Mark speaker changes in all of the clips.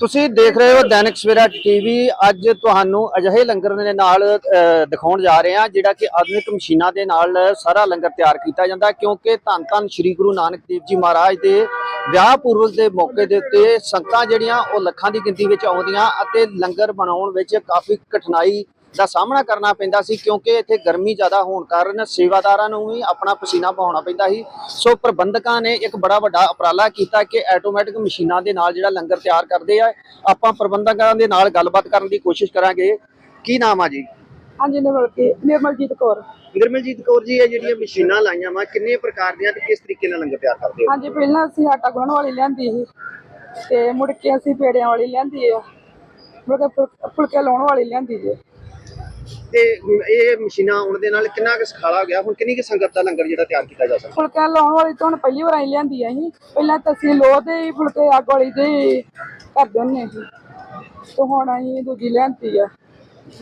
Speaker 1: ਤੁਸੀਂ ਦੇਖ ਰਹੇ ਹੋ ਦੈਨਿਕ ਸਵੇਰਾ ਟੀਵੀ। ਅੱਜ ਤੁਹਾਨੂੰ ਅਜਿਹੇ ਲੰਗਰ ਦੇ ਨਾਲ ਦਿਖਾਉਣ ਜਾ ਰਹੇ ਹਾਂ, ਜਿਹੜਾ ਕਿ ਆਧੁਨਿਕ ਮਸ਼ੀਨਾਂ ਦੇ ਨਾਲ ਸਾਰਾ ਲੰਗਰ ਤਿਆਰ ਕੀਤਾ ਜਾਂਦਾ, ਕਿਉਂਕਿ ਧੰਨ ਧੰਨ ਸ੍ਰੀ ਗੁਰੂ ਨਾਨਕ ਦੇਵ ਜੀ ਮਹਾਰਾਜ ਦੇ ਵਿਆਹ ਪੁਰਬ ਦੇ ਮੌਕੇ ਦੇ ਉੱਤੇ ਸੰਗਤਾਂ ਜਿਹੜੀਆਂ ਉਹ ਲੱਖਾਂ ਦੀ ਗਿਣਤੀ ਵਿੱਚ ਆਉਂਦੀਆਂ ਅਤੇ ਲੰਗਰ ਬਣਾਉਣ ਵਿੱਚ ਕਾਫੀ ਕਠਿਨਾਈ ਦਾ ਸਾਹਮਣਾ ਕਰਨਾ ਪੈਂਦਾ ਸੀ ਕਿਉਂਕਿ ਇੱਥੇ ਗਰਮੀ ਜ਼ਿਆਦਾ ਹੋਣ ਕਾਰਨ ਸੇਵਾਦਾਰਾਂ ਨੂੰ ਵੀ ਆਪਣਾ ਪਸੀਨਾ ਬਹਾਉਣਾ ਪੈਂਦਾ ਸੀ। ਸੋ ਪ੍ਰਬੰਧਕਾਂ ਨੇ ਇੱਕ ਬੜਾ ਵੱਡਾ ਉਪਰਾਲਾ ਕੀਤਾ ਕਿ ਆਟੋਮੈਟਿਕ ਮਸ਼ੀਨਾਂ ਦੇ ਨਾਲ ਜਿਹੜਾ ਲੰਗਰ ਤਿਆਰ ਕਰਦੇ ਆ ਆਪਾਂ ਪ੍ਰਬੰਧਕਾਂ ਦੇ ਨਾਲ ਗੱਲਬਾਤ ਕਰਨ ਦੀ ਕੋਸ਼ਿਸ਼ ਕਰਾਂਗੇ। ਕੀ ਨਾਮ ਆ ਜੀ?
Speaker 2: ਹਾਂਜੀ ਨਿਰਮਲ ਕੀ ਨਿਰਮਲਜੀਤ ਕੌਰ।
Speaker 1: ਨਿਰਮਲਜੀਤ ਕੌਰ ਜੀ ਇਹ ਜਿਹੜੀਆਂ ਮਸ਼ੀਨਾਂ ਲਾਈਆਂ ਵਾ ਕਿੰਨੇ ਪ੍ਰਕਾਰ ਦੀਆਂ ਤੇ ਕਿਸ ਤਰੀਕੇ ਨਾਲ ਲੰਗਰ ਤਿਆਰ ਕਰਦੇ
Speaker 2: ਹਾਂਜੀ ਪਹਿਲਾਂ ਅਸੀਂ ਆਟਾ ਗੁੰਨਣ ਵਾਲੀ ਲਿਆਂਦੀ ਸੀ ਤੇ ਮੁੜ ਕੇ ਅਸੀਂ ਪੇੜਿਆਂ ਵਾਲੀ ਲਿਆਂਦੀ ਆ। ਮੁੜ ਕੇ ਫੁਲ- ਫੁਲਕੇ ਲਾਉਣ ਵਾਲੀ ਲਿਆਂਦੀ ਜੀ।
Speaker 1: ਤੇ ਇਹ ਮਸ਼ੀਨਾਂ ਆਉਣ ਦੇ ਨਾਲ ਕਿੰਨਾ ਕੁ ਸਖਾਲਾ ਹੋ ਗਿਆ? ਹੁਣ ਕਿੰਨੀ ਕੁ ਸੰਗਤ ਦਾ ਲੰਗਰ ਜਿਹੜਾ ਤਿਆਰ ਕੀਤਾ ਜਾ ਸਕਦਾ?
Speaker 2: ਫੁਲਕੇ ਲਾਉਣ ਵਾਲੀ ਤਾਂ ਹੁਣ ਪਹਿਲੀ ਵਾਰ ਆਈ ਲਿਆਂਦੀ ਆ ਅਸੀਂ। ਪਹਿਲਾਂ ਤਾਂ ਅਸੀਂ ਲੋਹ ਦੇ ਹੀ ਫੁਲਕੇ ਅੱਗ ਵਾਲੀ ਦੇ ਹੀ ਕਰਦੇ ਹੁੰਦੇ ਸੀ ਤੇ ਹੁਣ ਅਸੀਂ ਦੂਜੀ ਲਿਆਂਦੀ ਆ।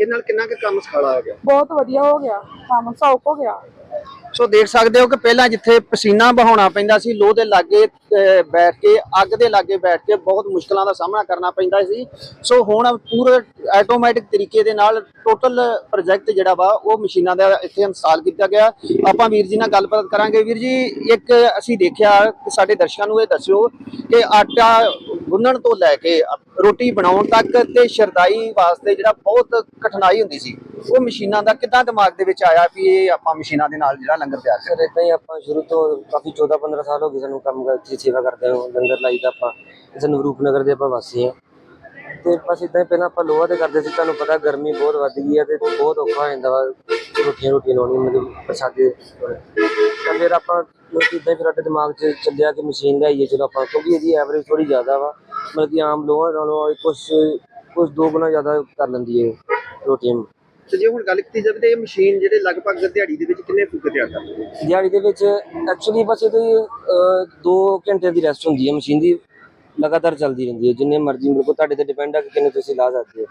Speaker 1: ਇਹ ਨਾਲ ਕਿੰਨਾ ਕੁ ਕੰਮ ਸਖਾਲਾ ਹੋ ਗਿਆ?
Speaker 2: ਬਹੁਤ ਵਧੀਆ ਹੋ ਗਿਆ। ਕੰਮ ਸੌਖ ਹੋ ਗਿਆ।
Speaker 1: ਸੋ ਦੇਖ ਸਕਦੇ ਹੋ ਕਿ ਪਹਿਲਾਂ ਜਿੱਥੇ ਪਸੀਨਾ ਬਹਾਉਣਾ ਪੈਂਦਾ ਸੀ, ਲੋਹ ਦੇ ਲਾਗੇ ਬੈਠ ਕੇ, ਅੱਗ ਦੇ ਲਾਗੇ ਬੈਠ ਕੇ ਬਹੁਤ ਮੁਸ਼ਕਲਾਂ ਦਾ ਸਾਹਮਣਾ ਕਰਨਾ ਪੈਂਦਾ ਸੀ। ਸੋ ਹੁਣ ਪੂਰੇ ਆਟੋਮੈਟਿਕ ਤਰੀਕੇ ਦੇ ਨਾਲ ਟੋਟਲ ਪ੍ਰੋਜੈਕਟ ਜਿਹੜਾ ਵਾ, ਉਹ ਮਸ਼ੀਨਾਂ ਦਾ ਇੱਥੇ ਇੰਸਟਾਲ ਕੀਤਾ ਗਿਆ। ਆਪਾਂ ਵੀਰ ਜੀ ਨਾਲ ਗੱਲਬਾਤ ਕਰਾਂਗੇ। ਵੀਰ ਜੀ, ਇੱਕ ਅਸੀਂ ਦੇਖਿਆ ਕਿ ਸਾਡੇ ਦਰਸ਼ਕਾਂ ਨੂੰ ਇਹ ਦੱਸਿਓ ਕਿ ਆਟਾ ਗੁੰਨਣ ਤੋਂ ਲੈ ਕੇ ਰੋਟੀ ਬਣਾਉਣ ਤੱਕ ਤੇ ਸ਼ਰਦਾਈ ਵਾਸਤੇ ਜਿਹੜਾ ਬਹੁਤ ਕਠਿਨਾਈ ਹੁੰਦੀ ਸੀ, ਉਹ ਮਸ਼ੀਨਾਂ ਦਾ ਕਿੱਦਾਂ ਦਿਮਾਗ ਦੇ ਵਿੱਚ ਆਇਆ ਵੀ ਇਹ ਆਪਾਂ ਮਸ਼ੀਨਾਂ ਦੇ ਨਾਲ ਜਿਹੜਾ ਲੰਗਰ ਤਿਆਰ
Speaker 3: ਸਰ ਇਦਾਂ ਹੀ ਆਪਾਂ ਸ਼ੁਰੂ ਤੋਂ ਕਾਫੀ 14 15 ਸਾਲ ਹੋ ਗਏ ਸਾਨੂੰ ਕੰਮ ਕਰਦੀ ਸੇਵਾ ਕਰਦੇ ਹਾਂ ਲੰਗਰ ਲਾਈ ਲਾਈਦਾ ਆਪਾਂ ਸਾਨੂੰ ਰੂਪਨਗਰ ਦੇ ਆਪਾਂ ਵਾਸੀ ਹਾਂ। ਤੇ ਬਸ ਇਦਾਂ ਹੀ ਪਹਿਲਾਂ ਆਪਾਂ ਲੋਹਾ ਤੇ ਕਰਦੇ ਸੀ, ਤੁਹਾਨੂੰ ਪਤਾ ਗਰਮੀ ਬਹੁਤ ਵੱਧ ਗਈ ਹੈ ਤੇ ਬਹੁਤ ਔਖਾ ਹੋ ਜਾਂਦਾ ਵਾ। ਰੋਟੀਆਂ ਰੋਟੀਆਂ ਲਾਉਣੀ ਮਤਲਬ ਪ੍ਰਸ਼ਾਦੇ। ਤਾਂ ਫਿਰ ਆਪਾਂ ਮਤਲਬ ਇਦਾਂ ਹੀ ਫਿਰ ਸਾਡੇ ਦਿਮਾਗ 'ਚ ਚੱਲਿਆ ਕਿ ਮਸ਼ੀਨ ਲਿਆਈਏ ਚਲੋ ਆਪਾਂ ਕਿਉਂਕਿ ਇਹਦੀ ਐਵਰੇਜ ਥੋੜੀ ਜ਼ਿਆਦਾ ਵਾ। ਮਤਲਬ ਕਿ ਆਮ ਲੋਹਾ ਨਾਲੋਂ ਕੁਝ ਕੁਝ ਦੋ ਗੁਣਾ ਜ਼ਿਆਦਾ ਕਰ ਲੈਂਦੀ ਹੈ ਰੋਟੀਆਂ
Speaker 1: ਤੇ ਜੇ ਹੁਣ ਗੱਲ ਕੀਤੀ ਜਾਵੇ ਤੇ ਇਹ ਮਸ਼ੀਨ ਜਿਹੜੇ ਲਗਭਗ ਦਿਹਾੜੀ ਦੇ ਵਿੱਚ ਕਿੰਨੇ ਫੁੱਕੇ ਤਿਆਰ ਕਰਦੇ ਨੇ
Speaker 3: ਦਿਹਾੜੀ ਦੇ ਵਿੱਚ ਐਕਚੁਅਲੀ ਬਸ ਇਹਦੀ 2 ਘੰਟੇ ਦੀ ਰੈਸਟ ਹੁੰਦੀ ਹੈ। ਮਸ਼ੀਨ ਦੀ ਲਗਾਤਾਰ ਚੱਲਦੀ ਰਹਿੰਦੀ ਹੈ। ਜਿੰਨੇ ਮਰਜ਼ੀ ਬਿਲਕੁਲ ਤੁਹਾਡੇ ਤੇ ਡਿਪੈਂਡ ਆ ਕਿ ਕਿੰਨੇ ਤੁਸੀਂ ਲਾ ਸਕਦੇ ਹੋ।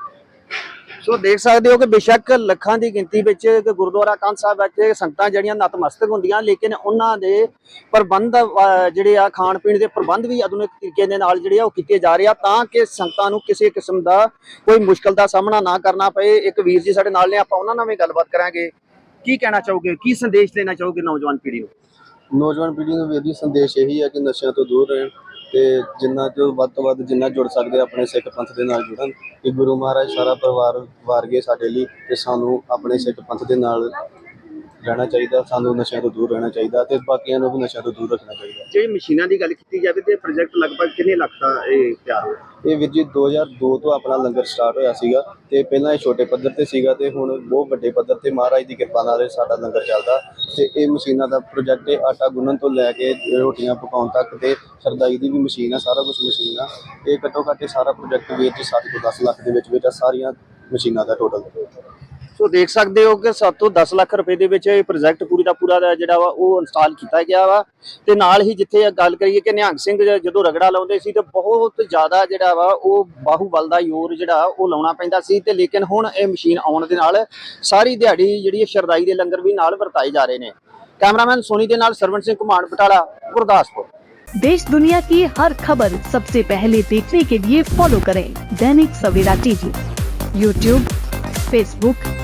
Speaker 1: ਸੋ ਦੇਖ ਸਕਦੇ ਹੋ ਕਿ ਬੇਸ਼ੱਕ ਲੱਖਾਂ ਦੀ ਗਿਣਤੀ ਵਿੱਚ ਗੁਰਦੁਆਰਾ ਕੰਧ ਸਾਹਿਬ ਵਿੱਚ ਸੰਗਤਾਂ ਜਿਹੜੀਆਂ ਨਤਮਸਤਕ ਹੁੰਦੀਆਂ, ਲੇਕਿਨ ਉਹਨਾਂ ਦੇ ਪ੍ਰਬੰਧ ਜਿਹੜੇ ਆ ਖਾਣ ਪੀਣ ਦੇ ਪ੍ਰਬੰਧ ਵੀ ਆਧੁਨਿਕ ਤਰੀਕੇ ਦੇ ਨਾਲ ਜਿਹੜੇ ਆ ਉਹ ਕੀਤੇ ਜਾ ਰਹੇ ਆ, ਤਾਂ ਕਿ ਸੰਗਤਾਂ ਨੂੰ ਕਿਸੇ ਕਿਸਮ ਦਾ ਕੋਈ ਮੁਸ਼ਕਲ ਦਾ ਸਾਹਮਣਾ ਨਾ ਕਰਨਾ ਪਏ। ਇੱਕ ਵੀਰ ਜੀ ਸਾਡੇ ਨਾਲ ਨੇ, ਆਪਾਂ ਉਹਨਾਂ ਨਾਲ ਵੀ ਗੱਲਬਾਤ ਕਰਾਂਗੇ। ਕੀ ਕਹਿਣਾ ਚਾਹੋਗੇ? ਕੀ ਸੰਦੇਸ਼ ਦੇਣਾ ਚਾਹੋਗੇ ਨੌਜਵਾਨ ਪੀੜ੍ਹੀ ਨੂੰ
Speaker 4: ਨੌਜਵਾਨ ਪੀੜ੍ਹੀ ਨੂੰ ਵੀਰ ਸੰਦੇਸ਼ ਇਹੀ ਹੈ ਕਿ ਨਸ਼ਿਆਂ ਤੋਂ ਦੂਰ ਰਹਿਣ। ਤੇ ਜਿੰਨਾ ਜੋ ਵੱਧ ਤੋਂ ਵੱਧ ਜਿੰਨਾ ਜੁੜ ਸਕਦੇ ਆ ਆਪਣੇ ਸਿੱਖ ਪੰਥ ਦੇ ਨਾਲ ਜੁੜਨ, ਕਿ ਗੁਰੂ ਮਹਾਰਾਜ ਸਾਰਾ ਪਰਿਵਾਰ ਵਾਰ ਗਏ ਸਾਡੇ ਲਈ, ਤੇ ਸਾਨੂੰ ਆਪਣੇ ਸਿੱਖ ਪੰਥ ਦੇ ਨਾਲ ਰਹਿਣਾ ਚਾਹੀਦਾ ਸਾਨੂੰ ਨਸ਼ਿਆਂ ਤੋਂ ਦੂਰ ਰਹਿਣਾ ਚਾਹੀਦਾ ਤੇ ਬਾਕੀਆਂ ਨੂੰ ਵੀ ਨਸ਼ਿਆਂ ਤੋਂ ਦੂਰ ਰੱਖਣਾ ਚਾਹੀਦਾ।
Speaker 1: ਜਿਹੜੀ ਮਸ਼ੀਨਾਂ ਦੀ ਗੱਲ ਕੀਤੀ ਜਾਵੇ ਤੇ ਪ੍ਰੋਜੈਕਟ ਲਗਭਗ ਕਿੰਨੇ ਲੱਖ ਦਾ ਇਹ ਤਿਆਰ ਹੋਇਆ?
Speaker 4: ਇਹ ਵੀਰ ਜੀ 2002 ਤੋਂ ਆਪਣਾ ਲੰਗਰ ਸਟਾਰਟ ਹੋਇਆ ਸੀਗਾ ਤੇ ਪਹਿਲਾਂ ਇਹ ਛੋਟੇ ਪੱਧਰ ਤੇ ਸੀਗਾ ਤੇ ਹੁਣ ਬਹੁਤ ਵੱਡੇ ਪੱਧਰ ਤੇ ਮਹਾਰਾਜ ਦੀ ਕਿਰਪਾ ਨਾਲ ਇਹ ਸਾਡਾ ਲੰਗਰ ਚੱਲਦਾ ਤੇ ਇਹ ਮਸ਼ੀਨਾਂ ਦਾ ਪ੍ਰੋਜੈਕਟ ਇਹ ਆਟਾ ਗੁੰਨਣ ਤੋਂ ਲੈ ਕੇ ਰੋਟੀਆਂ ਪਕਾਉਣ ਤੱਕ ਤੇ ਸਰਦਾਈ ਦੀ ਵੀ ਮਸ਼ੀਨ ਆ ਸਾਰਾ ਕੁਝ ਮਸ਼ੀਨ ਆ। ਇਹ ਘੱਟੋ ਘੱਟ ਸਾਰਾ ਪ੍ਰੋਜੈਕਟ ਵੀਰ ਜੀ 7 ਤੋਂ 10 ਲੱਖ ਦੇ ਵਿੱਚ ਵਿੱਚ ਸਾਰੀਆਂ ਮਸ਼ੀਨਾਂ ਦਾ ਟੋਟਲ
Speaker 1: ਸੋ ਦੇਖ ਸਕਦੇ ਹੋ ਕਿ 7 ਤੋਂ 10 ਲੱਖ ਰੁਪਏ ਦੇ ਵਿੱਚ ਇਹ ਪ੍ਰੋਜੈਕਟ ਪੂਰੀ ਦਾ ਪੂਰਾ ਦਾ ਜਿਹੜਾ ਵਾ ਉਹ ਇੰਸਟਾਲ ਕੀਤਾ ਗਿਆ ਵਾ ਤੇ ਨਾਲ ਹੀ ਜਿੱਥੇ ਇਹ ਗੱਲ ਕਰੀਏ ਕਿ ਨਿਹੰਗ ਸਿੰਘ ਜ- ਜਦੋਂ ਰਗੜਾ ਲਾਉਂਦੇ ਸੀ ਤੇ ਬਹੁਤ ਜ਼ਿਆਦਾ ਜਿਹੜਾ ਵਾ ਉਹ ਬਾਹੂਬਲ ਦਾ ਯੋਰ ਜਿਹੜਾ ਉਹ ਲਾਉਣਾ ਪੈਂਦਾ ਸੀ ਤੇ ਲੇਕਿਨ ਹੁਣ ਇਹ ਮਸ਼ੀਨ ਆਉਣ ਦੇ ਨਾਲ ਸਾਰੀ ਦਿਹਾੜੀ ਜਿਹੜੀ ਇਹ ਸ਼ਰਦਾਈ ਦੇ ਲੰਗਰ ਵੀ ਨਾਲ ਵਰਤਾਏ ਜਾ ਰਹੇ ਨੇ ਕੈਮਰਾਮੈਨ ਸੋਨੀ ਦੇ ਨਾਲ ਸਰਵਣ ਸਿੰਘ ਕੁਮਾਰ ਬਟਾਲਾ ਗੁਰਦਾਸਪੁਰ
Speaker 5: देश दुनिया की हर खबर सबसे पहले देखने के लिए फॉलो करें Dainik Savera TV YouTube Facebook